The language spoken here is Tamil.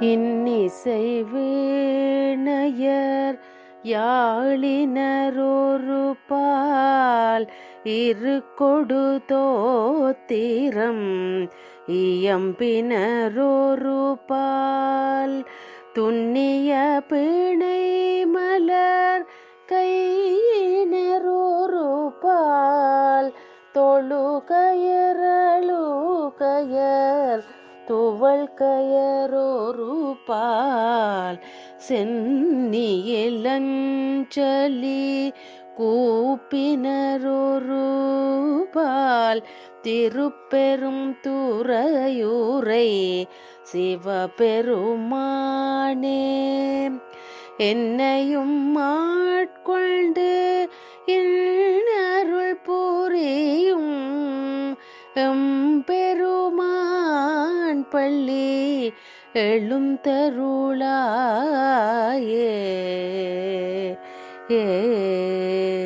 இன்னிசை வீணையர் யாழினரொரு பால் இரு கொடுதோத்திரம் இயம்பினரொரு பால் துண்ணிய பிணை மலர் கையினரொரு பால் தொழு கயரழு கயர் துவள் கயரோருபால் சென்னியலஞ்சலி கூப்பினரோருபால் திருப்பெரும் துறையூரை சிவபெருமானே. என்னையும் மாட்கொண்டு இன்னருள் புரியும் எம்பெருமான். பள்ளி எழும் தருளாயே. ஏ